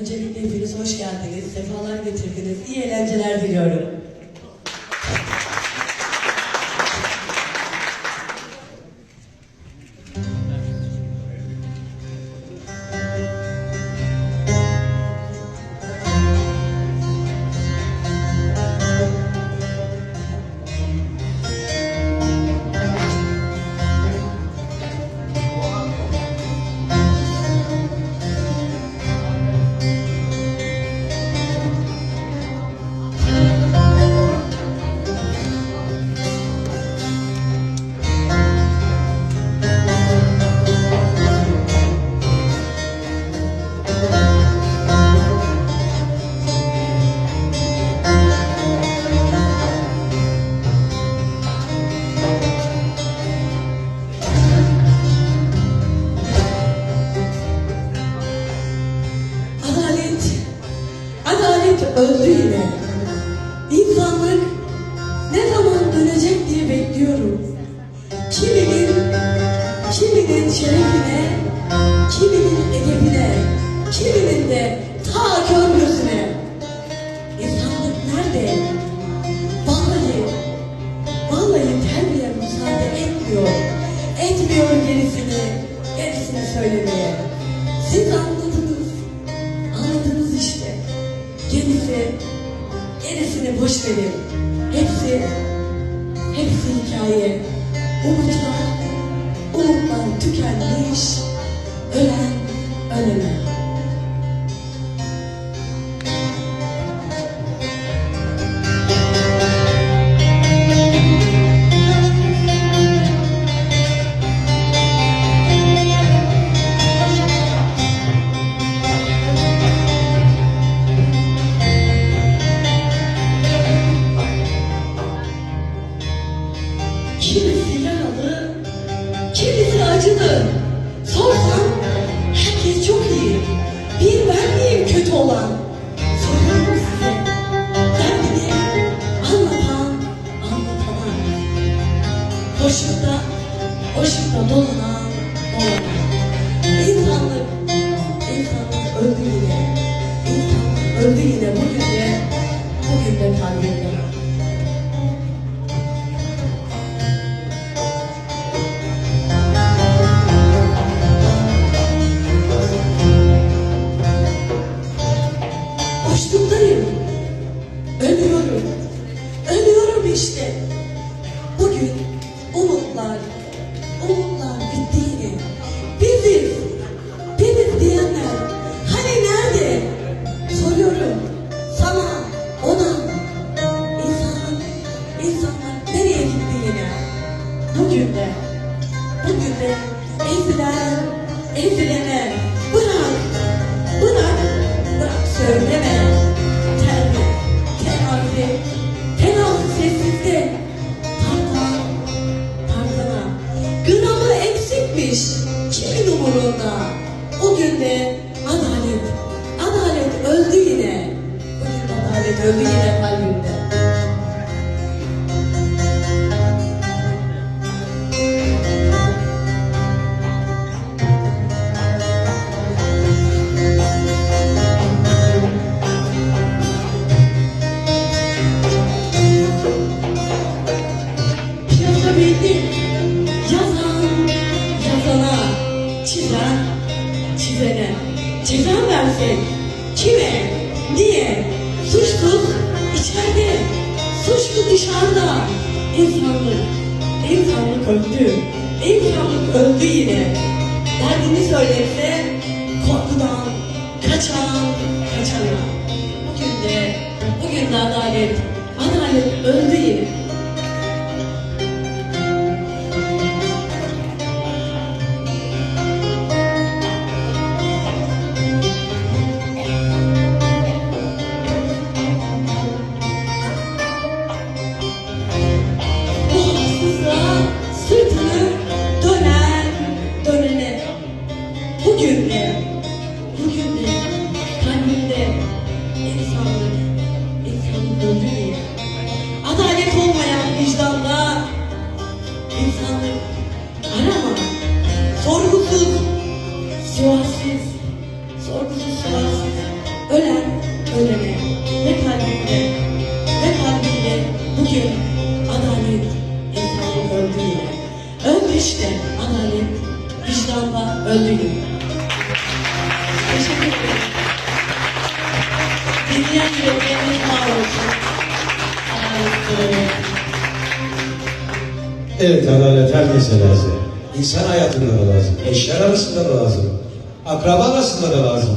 Öncelikle hepiniz hoş geldiniz, sefalar getirdiniz, iyi eğlenceler diliyorum. Söylemeye. Siz anladınız. Anladınız işte. Gerisi, gerisini boş verin. Hepsi, hepsi hikaye. Umutlar, umutlar tükenmiş. Acılı. Sorsam herkes çok iyi. Bir ben miyim kötü olan? Soruyorum size. Derdini anlatan, anlatana. Koşup da, koşup da dolanan, dolanan. İnsanlık, insanlık öldü yine. İnsanlık öldü yine bugün de, bugün de kalbimde. Ezilene bırak, bırak, bırak söyleme. Terbi, tenazi, tenazi sessizde. Tartan, tartana. Gınamı eksikmiş, kimin umurunda? Bugün de adalet, adalet öldü yine. Bugün adalet öldü yine kalbimde. Ceza versek kime, niye? Suçsuz içeride, suçlu dışarıda. İnsanlık, insanlık öldü. İnsanlık öldü yine. Derdini söylese korkudan kaçan, kaçana. Bugün de, bugün de adalet şiir, sorgusu sular, ölen ölene ve kalbinde, ve kalbinde bugün adalet insanın öldü yine. Öldü işte adalet, vicdanla öldü yine. Teşekkür ederim. Dinleyen yüreklerimiz var olsun. Adalet öldü. Evet, adalet her neyse lazım. İnsan hayatında da lazım. Eşler arasında da lazım. Akraba arasında da lazım.